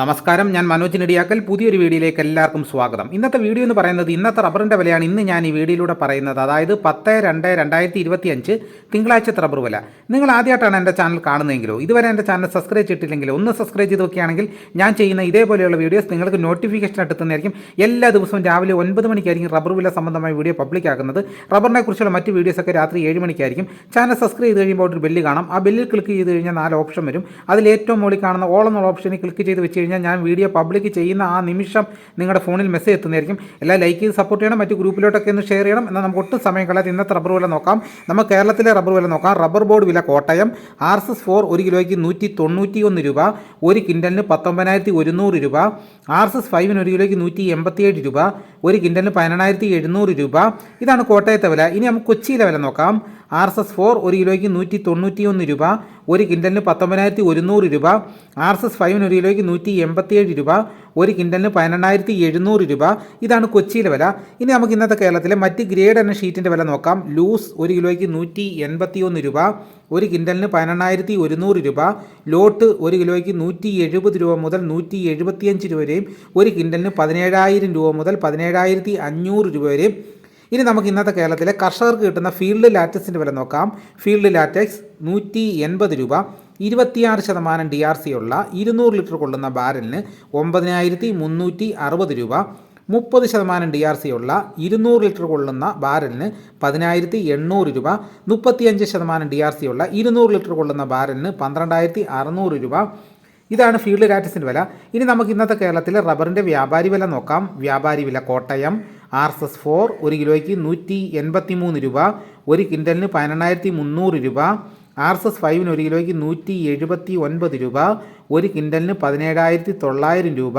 നമസ്കാരം ഞാൻ മനോജ് നെടിയാക്കൽ. പുതിയൊരു വീഡിയോയിലേക്ക് എല്ലാവർക്കും സ്വാഗതം. ഇന്നത്തെ വീഡിയോ എന്ന് പറയുന്നത് ഇന്നത്തെ റബ്ബറിന്റെ വിലയാണ്. ഇന്ന് ഞാൻ ഈ വീഡിയോയിലൂടെ പറയുന്നത് അതായത് പത്ത് രണ്ട് രണ്ടായിരത്തി ഇരുപത്തി അഞ്ച് തിങ്കളാഴ്ചത്തെ റബ്ബർ വില. നിങ്ങൾ ആദ്യമായിട്ടാണ് എന്റെ ചാനൽ കാണുന്നതെങ്കിലോ ഇതുവരെ എന്റെ ചാനൽ സബ്സ്ക്രൈബ് ചെയ്തിട്ടില്ലെങ്കിലോ ഒന്ന് സബ്സ്ക്രൈബ് ചെയ്ത് നോക്കുകയാണെങ്കിൽ ഞാൻ ചെയ്യുന്ന ഇതേപോലെയുള്ള വീഡിയോസ് നിങ്ങൾക്ക് നോട്ടിഫിക്കേഷൻ എത്തുന്നതായിരിക്കും. എല്ലാ ദിവസവും രാവിലെ ഒൻപത് മണിക്കായിരിക്കും റബ്ബർ വില സംബന്ധമായ വീഡിയോ പബ്ലിക് ആക്കുന്നത്. റബ്ബറിനെ കുറിച്ചുള്ള മറ്റ് വീഡിയോസൊക്കെ രാത്രി ഏഴ് മണിക്കായിരിക്കും. ചാനൽ സബ്സ്ക്രൈബ് ചെയ്ത് കഴിയുമ്പോൾ ഒരു ബെല്ല് കാണാം. ആ ബെല്ലിൽ ക്ലിക്ക് ചെയ്ത് കഴിഞ്ഞാൽ നാല് ഓപ്ഷൻ വരും. അതിൽ ഏറ്റവും മുകളിൽ കാണുന്ന ഓൾ എന്നുള്ള ഓപ്ഷനിൽ ക്ലിക്ക് ചെയ്ത് വെച്ച് കഴിഞ്ഞാൽ ഞാൻ വീഡിയോ പബ്ലിക് ചെയ്യുന്ന ആ നിമിഷം നിങ്ങളുടെ ഫോണിൽ മെസ്സേജ് എത്തുന്നതായിരിക്കും. എല്ലാം ലൈക്ക് ചെയ്ത് സപ്പോർട്ട് ചെയ്യണം മറ്റു ഗ്രൂപ്പിലോട്ടൊക്കെ ഒന്ന് ഷെയർ ചെയ്യണം. എന്നാൽ നമുക്ക് ഒട്ടും സമയം കളയാതെ ഇന്നത്തെ റബ്ബർ വില നോക്കാം. നമുക്ക് കേരളത്തിലെ റബ്ബർ വില നോക്കാം. റബ്ബർ ബോർഡ് വില Kottayam R S S four ഒരു കിലോയ്ക്ക് നൂറ്റി തൊണ്ണൂറ്റി ഒന്ന് രൂപ ഒരു കിൻഡലിന് പത്തൊമ്പതിനായിരത്തി ഒരുന്നൂറ് രൂപ ആർ എസ് എസ് ഫൈവിന് ഒരു കിലോയ്ക്ക് നൂറ്റി എൺപത്തിയേഴ് രൂപ ഒരു കിൻഡലിന് പതിനെണ്ണായിരത്തി എഴുന്നൂറ് രൂപ. ഇതാണ് കോട്ടയത്തെ വില. ഇനി നമുക്ക് കൊച്ചിയിലെ വില നോക്കാം. ആർ എസ് എസ് ഫോർ ഒരു കിലോയ്ക്ക് നൂറ്റി തൊണ്ണൂറ്റി ഒന്ന് രൂപ ഒരു കിൻഡലിന് പത്തൊമ്പതിനായിരത്തി ഒരുന്നൂറ് രൂപ ആർ എസ് എസ് ഫൈവിന് ഒരു കിലോയ്ക്ക് നൂറ്റി എൺപത്തിയേഴ് രൂപ ഒരു കിൻഡലിന് പതിനെണ്ണായിരത്തി എഴുന്നൂറ് രൂപ. ഇതാണ് കൊച്ചിയിലെ വില. ഇനി നമുക്ക് ഇന്നത്തെ കേരളത്തിലെ മറ്റ് ഗ്രേഡ് എന്ന ഷീറ്റിന്റെ വില നോക്കാം. ലൂസ് ഒരു കിലോയ്ക്ക് നൂറ്റി എൺപത്തിയൊന്ന് രൂപ ഒരു കിൻഡലിന് പതിനെണ്ണായിരത്തി ഒരുന്നൂറ് രൂപ. ലോട്ട് ഒരു കിലോയ്ക്ക് നൂറ്റി എഴുപത് രൂപ മുതൽ നൂറ്റി എഴുപത്തിയഞ്ച് രൂപ വരെയും ഒരു കിൻഡലിന് പതിനേഴായിരം രൂപ മുതൽ പതിനേഴായിരത്തി അഞ്ഞൂറ് രൂപ വരെയും. ഇനി നമുക്ക് ഇന്നത്തെ കേരളത്തിലെ കർഷകർക്ക് കിട്ടുന്ന ഫീൽഡ് ലാറ്റക്സിന്റെ വില നോക്കാം. ഫീൽഡ് ലാറ്റക്സ് നൂറ്റി എൺപത് രൂപ. ഇരുപത്തിയാറ് ശതമാനം ഡി ആർ സി ഉള്ള ഇരുന്നൂറ് ലിറ്റർ കൊള്ളുന്ന ബാരലിന് ഒമ്പതിനായിരത്തി മുന്നൂറ്റി അറുപത് രൂപ മുപ്പത് ശതമാനം ഡി ആർ സി ഉള്ള ഇരുന്നൂറ് ലിറ്റർ കൊള്ളുന്ന ബാരലിന് പതിനായിരത്തി എണ്ണൂറ് രൂപ മുപ്പത്തിയഞ്ച് ശതമാനം ഡി ആർ സി ഉള്ള ഇരുന്നൂറ് ലിറ്റർ കൊള്ളുന്ന ബാരലിന് പന്ത്രണ്ടായിരത്തി അറുന്നൂറ് രൂപ. ഇതാണ് ഫീൽഡ് ലാറ്റസിന്റെ വില. ഇനി നമുക്ക് ഇന്നത്തെ കേരളത്തിലെ റബ്ബറിന്റെ വ്യാപാരി വില നോക്കാം. വ്യാപാരി വില Kottayam R S S four ഒരു കിലോയ്ക്ക് നൂറ്റി എൺപത്തി മൂന്ന് രൂപ ഒരു കിൻഡലിന് പതിനെണ്ണായിരത്തി മുന്നൂറ് രൂപ. ആർ എസ് എസ് ഫൈവിന് ഒരു കിലോയ്ക്ക് നൂറ്റി എഴുപത്തി ഒൻപത് രൂപ ഒരു കിൻഡലിന് പതിനേഴായിരത്തി തൊള്ളായിരം രൂപ.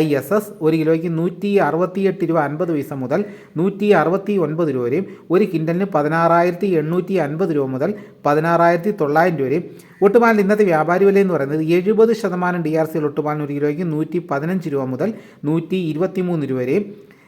ഐ എസ് എസ് ഒരു കിലോയ്ക്ക് നൂറ്റി അറുപത്തിയെട്ട് രൂപ അൻപത് പൈസ മുതൽ നൂറ്റി അറുപത്തി ഒൻപത് രൂപ വരെയും ഒരു കിൻഡലിന് പതിനാറായിരത്തി എണ്ണൂറ്റി അൻപത് രൂപ മുതൽ പതിനാറായിരത്തി തൊള്ളായിരം രൂപ വരെയും. ഒട്ടുമാലിന്റെ ഇന്നത്തെ വ്യാപാരി വില എന്ന് പറയുന്നത് എഴുപത് ശതമാനം ഡി ആർ സിയിൽ ഒട്ടുപാലിന് ഒരു കിലോയ്ക്ക് നൂറ്റി പതിനഞ്ച് രൂപ മുതൽ നൂറ്റി ഇരുപത്തി മൂന്ന് രൂപ വരെയും.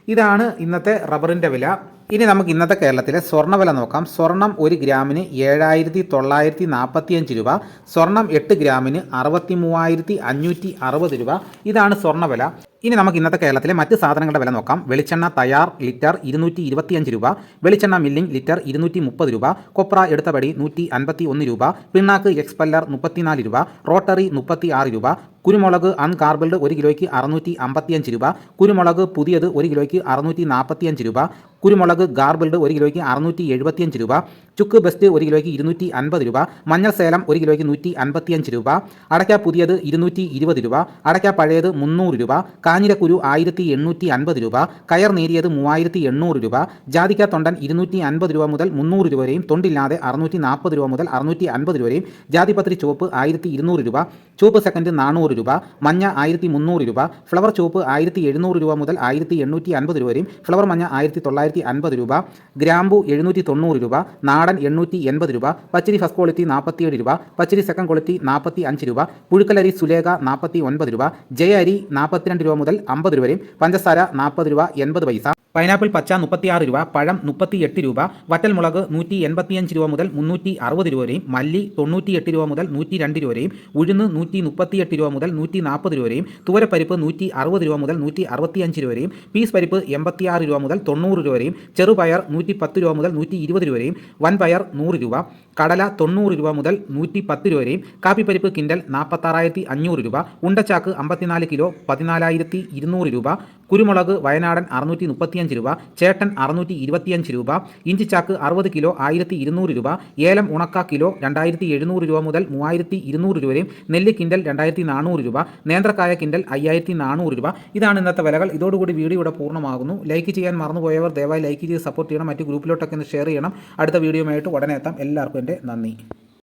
ഇതാണ് ഇന്നത്തെ റബ്ബറിന്റെ വില. ഇനി നമുക്ക് ഇന്നത്തെ കേരളത്തിലെ സ്വർണവില നോക്കാം. സ്വർണം ഒരു ഗ്രാമിന് ഏഴായിരത്തി തൊള്ളായിരത്തി നാൽപ്പത്തിയഞ്ച് രൂപ. സ്വർണം എട്ട് ഗ്രാമിന് അറുപത്തി മൂവായിരത്തി അഞ്ഞൂറ്റി അറുപത് രൂപ. ഇതാണ് സ്വർണവില. ഇനി നമുക്ക് ഇന്നത്തെ കേരളത്തിലെ മറ്റ് സാധനങ്ങളുടെ വില നോക്കാം. വെളിച്ചെണ്ണ തയ്യാർ ലിറ്റർ ഇരുന്നൂറ്റി ഇരുപത്തിയഞ്ച് രൂപ. വെളിച്ചെണ്ണ മില്ലിംഗ് ലിറ്റർ ഇരുന്നൂറ്റി മുപ്പത് രൂപ. കൊപ്ര എടുത്തപടി നൂറ്റി അൻപത്തി ഒന്ന് രൂപ. പിണ്ണാക്ക് എക്സ്പെല്ലർ മുപ്പത്തിനാല് രൂപ. റോട്ടറി മുപ്പത്തി ആറ് രൂപ. കുരുമുളക് അൺകാർബിൾഡ് ഒരു കിലോയ്ക്ക് അറുന്നൂറ്റി അമ്പത്തിയഞ്ച് രൂപ. കുരുമുളക് പുതിയത് ഒരു കിലോയ്ക്ക് അറുന്നൂറ്റി നാൽപ്പത്തിയഞ്ച് രൂപ. കുരുമുളക് ഗാർബിൾഡ് ഒരു കിലോയ്ക്ക് അറുന്നൂറ്റി എഴുപത്തിയഞ്ച് രൂപ. ചുക്ക് ബെസ്റ്റ് ഒരു കിലോയ്ക്ക് ഇരുന്നൂറ്റി അൻപത് രൂപ. മഞ്ഞൾ സേലം ഒരു കിലോയ്ക്ക് നൂറ്റി അൻപത്തിയഞ്ച് രൂപ. അടയ്ക്ക പുതിയത് ഇരുന്നൂറ്റി ഇരുപത് രൂപ. അടയ്ക്ക പഴയത് മുന്നൂറ് രൂപ. കാഞ്ഞിരക്കുരു ആയിരത്തി എണ്ണൂറ്റി അൻപത് രൂപ. കയർ നേരിയത് മൂവായിരത്തി എണ്ണൂറ് രൂപ. ജാതിക്ക തൊണ്ടൻ ഇരുന്നൂറ്റി അൻപത് രൂപ മുതൽ മുന്നൂറ് രൂപ വരെയും. തൊണ്ടില്ലാതെ അറുന്നൂറ്റി നാൽപ്പത് രൂപ മുതൽ അറുന്നൂറ്റി അൻപത് രൂപ വരെയും. ജാതിപത്രി ചുവപ്പ് ആയിരത്തി ഇരുന്നൂറ് രൂപ. ചുവപ്പ് സെക്കൻഡ് നാനൂറ് രൂപ മഞ്ഞ ആയിരത്തി മുന്നൂറ് രൂപ ഫ്ലവർ ചുവപ്പ് ആയിരത്തി എഴുന്നൂറ് രൂപ മുതൽ ആയിരത്തി എണ്ണൂറ്റി അൻപത് രൂപ വരെയും ഫ്ലവർ മഞ്ഞ ആയിരത്തി തൊള്ളായിരത്തി അൻപത് രൂപ ഗ്രാമ്പു എഴുന്നൂറ്റി തൊണ്ണൂറ് രൂപ നാടൻ എണ്ണൂറ്റി എൺപത് രൂപ പച്ചരി ഫസ്റ്റ് ക്വാളിറ്റി നാൽപ്പത്തിയേഴ് രൂപ പച്ചരി സെക്കൻഡ് ക്വാളിറ്റി നാൽപ്പത്തി അഞ്ച് രൂപ പുഴുക്കലരി സുലേഖ നാൽപ്പത്തി ഒൻപത് രൂപ ജയ അരി നാൽപ്പത്തിരണ്ട് രൂപ മുതൽ അമ്പത് രൂപ വരെയും പഞ്ചസാര നാൽപ്പത് രൂപ എൺപത് പൈസ പൈനാപ്പിൾ പച്ച മുപ്പത്തിയാറ് രൂപ പഴം മുപ്പത്തിയെട്ട് രൂപ വറ്റൽമുളക് നൂറ്റി എൺപത്തിയഞ്ച് രൂപ മുതൽ മുന്നൂറ്റി അറുപത് രൂപ വരെയും മല്ലി തൊണ്ണൂറ്റിയെട്ട് രൂപ മുതൽ നൂറ്റി രണ്ട് രൂപ വരെയും ഉഴുന്ന് നൂറ്റി മുപ്പത്തിയെട്ട് രൂപ മുതൽ നൂറ്റി നാൽപ്പത് രൂപ വരെയും തുവരപ്പരിപ്പ് നൂറ്റി അറുപത് രൂപ മുതൽ നൂറ്റി അറുപത്തിയഞ്ച് രൂപ വരെയും പീസ് പരിപ്പ് എൺപത്തിയാറ് രൂപ മുതൽ തൊണ്ണൂറ് രൂപ വരെയും ചെറുപയർ നൂറ്റി പത്ത് രൂപ മുതൽ നൂറ്റി ഇരുപത് രൂപ വരെയും വൻപയർ നൂറ് രൂപ കടല തൊണ്ണൂറ് രൂപ മുതൽ നൂറ്റി പത്ത് രൂപ വരെയും കാപ്പിപ്പരിപ്പ് കിൻഡൽ നാൽപ്പത്താറായിരത്തി അഞ്ഞൂറ് രൂപ ഉണ്ടച്ചാക്ക് അമ്പത്തിനാല് കിലോ പതിനാലായിരത്തി ഇരുന്നൂറ് രൂപ കുരുമുളക് വയനാടൻ അറുന്നൂറ്റി മുപ്പത്തിയഞ്ച് രൂപ ചേട്ടൻ അറുന്നൂറ്റി ഇരുപത്തിയഞ്ച് രൂപ ഇഞ്ചിച്ചാക്ക് അറുപത് കിലോ ആയിരത്തി ഇരുന്നൂറ് രൂപ ഏലം ഉണക്ക കിലോ രണ്ടായിരത്തി എഴുന്നൂറ് രൂപ മുതൽ മൂവായിരത്തി ഇരുന്നൂറ് രൂപ വരെയും നെല്ല് കിൻഡൽ രണ്ടായിരത്തി നാനൂറ് രൂപ നേന്ത്രക്കായ കിൻഡൽ അയ്യായിരത്തി നാനൂറ് രൂപ. ഇതാണ് ഇന്നത്തെ വിലകൾ. ഇതോടുകൂടി വീഡിയോ ഇവിടെ പൂർണമാകുന്നു. ലൈക്ക് ചെയ്യാൻ മറന്നുപോയവർ ദയവായി ലൈക്ക് ചെയ്ത് സപ്പോർട്ട് ചെയ്യണം. മറ്റ് ഗ്രൂപ്പിലോട്ടൊക്കെ ഒന്ന് ഷെയർ ചെയ്യണം. അടുത്ത വീഡിയോയുമായിട്ട് ഉടനെ എത്താം. എല്ലാവർക്കും എന്റെ നന്ദി.